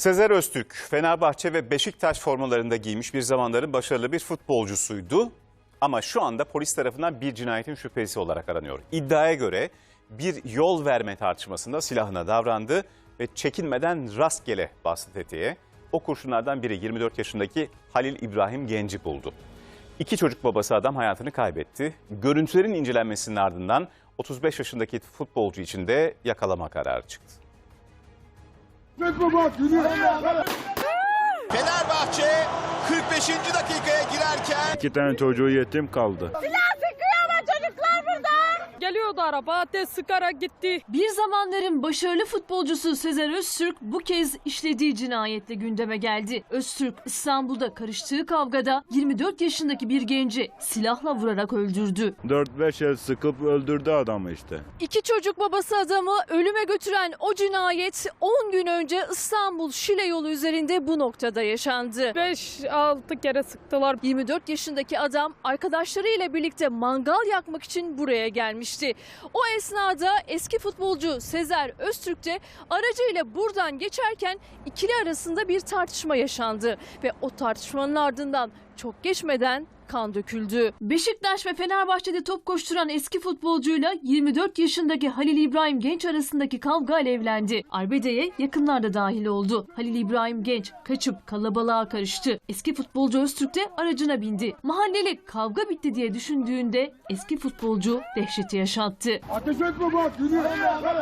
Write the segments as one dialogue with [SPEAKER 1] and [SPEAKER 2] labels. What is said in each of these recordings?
[SPEAKER 1] Sezer Öztürk, Fenerbahçe ve Beşiktaş formalarında giymiş bir zamanların başarılı bir futbolcusuydu. Ama şu anda polis tarafından bir cinayetin şüphesi olarak aranıyor. İddiaya göre bir yol verme tartışmasında silahına davrandı ve çekinmeden rastgele bastı tetiğe. O kurşunlardan biri 24 yaşındaki Halil İbrahim Genci buldu. İki çocuk babası adam hayatını kaybetti. Görüntülerin incelenmesinin ardından 35 yaşındaki futbolcu için de yakalama kararı çıktı.
[SPEAKER 2] Fenerbahçe 45. dakikaya girerken
[SPEAKER 3] İki tane çocuğu yetim kaldı.
[SPEAKER 4] Geliyordu araba ateş sıkara gitti.
[SPEAKER 5] Bir zamanların başarılı futbolcusu Sezer Öztürk bu kez işlediği cinayetle gündeme geldi. Öztürk İstanbul'da karıştığı kavgada 24 yaşındaki bir genci silahla vurarak öldürdü.
[SPEAKER 3] 4-5 el sıkıp öldürdü adamı işte.
[SPEAKER 4] İki çocuk babası adamı ölüme götüren o cinayet 10 gün önce İstanbul Şile yolu üzerinde bu noktada yaşandı. 5-6 kere sıktılar. 24 yaşındaki adam arkadaşlarıyla birlikte mangal yakmak için buraya gelmişti. O esnada eski futbolcu Sezer Öztürk de aracıyla buradan geçerken ikili arasında bir tartışma yaşandı. Ve o tartışmanın ardından çok geçmeden kan döküldü.
[SPEAKER 5] Beşiktaş ve Fenerbahçe'de top koşturan eski futbolcuyla 24 yaşındaki Halil İbrahim Genç arasındaki kavga alevlendi. Arbedeye yakınlar da dahil oldu. Halil İbrahim Genç kaçıp kalabalığa karıştı. Eski futbolcu Öztürk de aracına bindi. Mahalleli kavga bitti diye düşündüğünde eski futbolcu dehşeti yaşattı.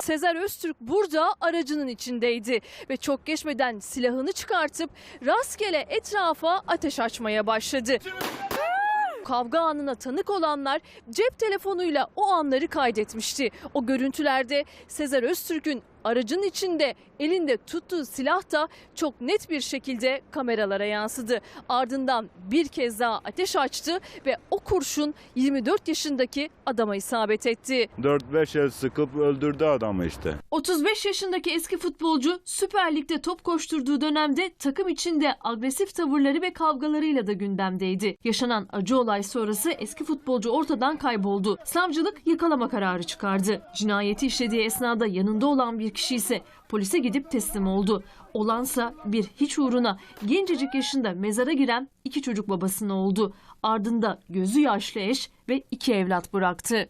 [SPEAKER 4] Sezer Öztürk burada aracının içindeydi ve çok geçmeden silahını çıkartıp rastgele etrafa ateş açmaya başladı. Kavga anına tanık olanlar cep telefonuyla o anları kaydetmişti. O görüntülerde Sezer Öztürk'ün aracın içinde elinde tuttuğu silah da çok net bir şekilde kameralara yansıdı. Ardından bir kez daha ateş açtı ve o kurşun 24 yaşındaki adama isabet etti.
[SPEAKER 3] 4-5 el sıkıp öldürdü adamı işte.
[SPEAKER 5] 35 yaşındaki eski futbolcu Süper Lig'de top koşturduğu dönemde takım içinde agresif tavırları ve kavgalarıyla da gündemdeydi. Yaşanan acı olay sonrası eski futbolcu ortadan kayboldu. Savcılık yakalama kararı çıkardı. Cinayeti işlediği esnada yanında olan bir kişi ise polise gidip teslim oldu. Olansa bir hiç uğruna gencecik yaşında mezara giren iki çocuk babasına oldu. Ardında gözü yaşlı eş ve iki evlat bıraktı.